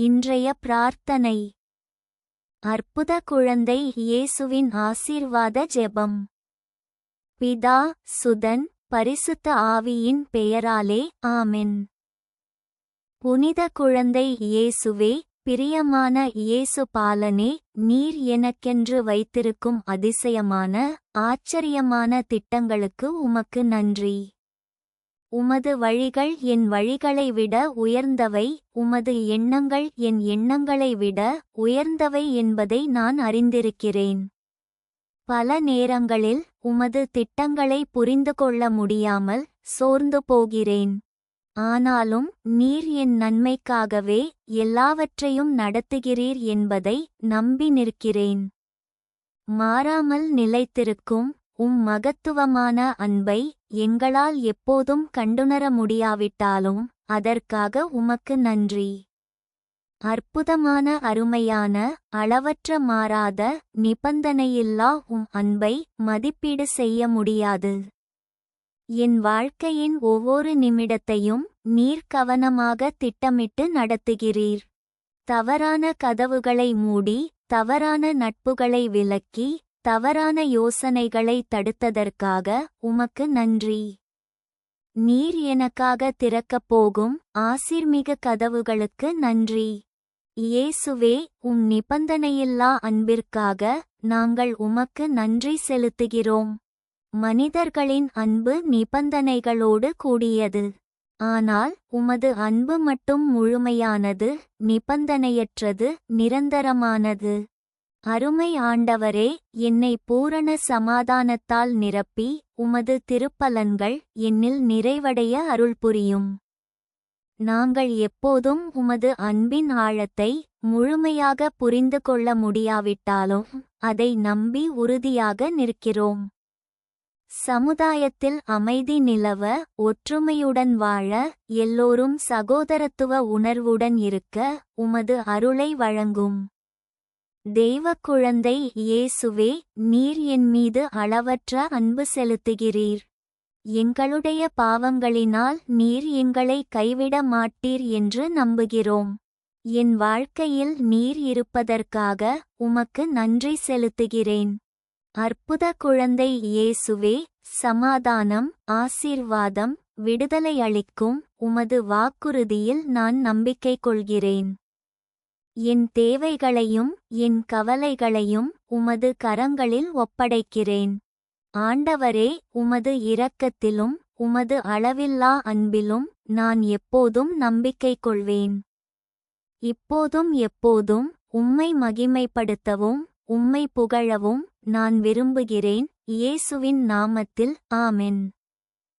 இன்றைய பிரார்த்தனை. அற்புத குழந்தை இயேசுவின் ஆசீர்வாத ஜெபம். பிதா சுதன் பரிசுத்த ஆவியின் பெயராலே ஆமென். புனித குழந்தை இயேசுவே பிரியமான இயேசு பாலனே நீர் எனக்கென்று வைத்திருக்கும் அதிசயமான ஆச்சரியமான திட்டங்களுக்கு உமக்கு நன்றி. உமது வழிகள் என் வழிகளை விட உயர்ந்தவை உமது எண்ணங்கள் என் எண்ணங்களை விட உயர்ந்தவை என்பதை நான் அறிந்திருக்கிறேன். பல நேரங்களில் உமது திட்டங்களை புரிந்து கொள்ள முடியாமல் சோர்ந்து போகிறேன். ஆனாலும் நீர் என் நன்மைக்காகவே எல்லாவற்றையும் நடத்துகிறீர் என்பதை நம்பி நிற்கிறேன். மாறாமல் நிலைத்திருக்கும் உம் மகத்துவமான அன்பை எங்களால் எப்போதும் கண்டுணர முடியாவிட்டாலும் அதற்காக உமக்கு நன்றி. அற்புதமான அருமையான அளவற்ற மாறாத நிபந்தனையில்லா உம் அன்பை மதிப்பீடு செய்ய முடியாது. என் வாழ்க்கையின் ஒவ்வொரு நிமிடத்தையும் நீர் கவனமாக திட்டமிட்டு நடத்துகிறீர். தவறான கதவுகளை மூடி தவறான நட்புகளை விலக்கி தவறான யோசனைகளை தடுத்ததற்காக உமக்கு நன்றி. நீர் எனக்காக திறக்கப் போகும் ஆசிர்மிக கதவுகளுக்கு நன்றி. இயேசுவே உம் நிபந்தனையில்லா அன்பிற்காக நாங்கள் உமக்கு நன்றி செலுத்துகிறோம். மனிதர்களின் அன்பு நிபந்தனைகளோடு கூடியது. ஆனால் உமது அன்பு மட்டும் முழுமையானது நிபந்தனையற்றது நிரந்தரமானது. அருமை ஆண்டவரே என்னை பூரண சமாதானத்தால் நிரப்பி உமது திருப்பலன்கள் என்னில் நிறைவடைய அருள் புரியும். நாங்கள் எப்போதும் உமது அன்பின் ஆழத்தை முழுமையாக புரிந்து கொள்ள முடியாவிட்டாலும் அதை நம்பி உறுதியாக நிற்கிறோம். சமுதாயத்தில் அமைதி நிலவ ஒற்றுமையுடன் வாழ எல்லோரும் சகோதரத்துவ உணர்வுடன் இருக்க உமது அருளை வழங்கும். தெய்வ குழந்தை இயேசுவே நீர் என் மீது அளவற்ற அன்பு செலுத்துகிறீர். எங்களுடைய பாவங்களினால் நீர் எங்களை கைவிட மாட்டீர் என்று நம்புகிறோம். என் வாழ்க்கையில் நீர் இருப்பதற்காக உமக்கு நன்றி செலுத்துகிறேன். அற்புத குழந்தை இயேசுவே சமாதானம் ஆசீர்வாதம் விடுதலை அளிக்கும் உமது வாக்குறுதியில் நான் நம்பிக்கை கொள்கிறேன். என் தேவைகளையும் என் கவலைகளையும் உமது கரங்களில் ஒப்படைக்கிறேன். ஆண்டவரே உமது இரக்கத்திலும் உமது அளவில்லா அன்பிலும் நான் எப்போதும் நம்பிக்கை கொள்வேன். இப்போதும் எப்போதும் உம்மை மகிமைப்படுத்தவும் உம்மை புகழவும் நான் விரும்புகிறேன். இயேசுவின் நாமத்தில் ஆமென்.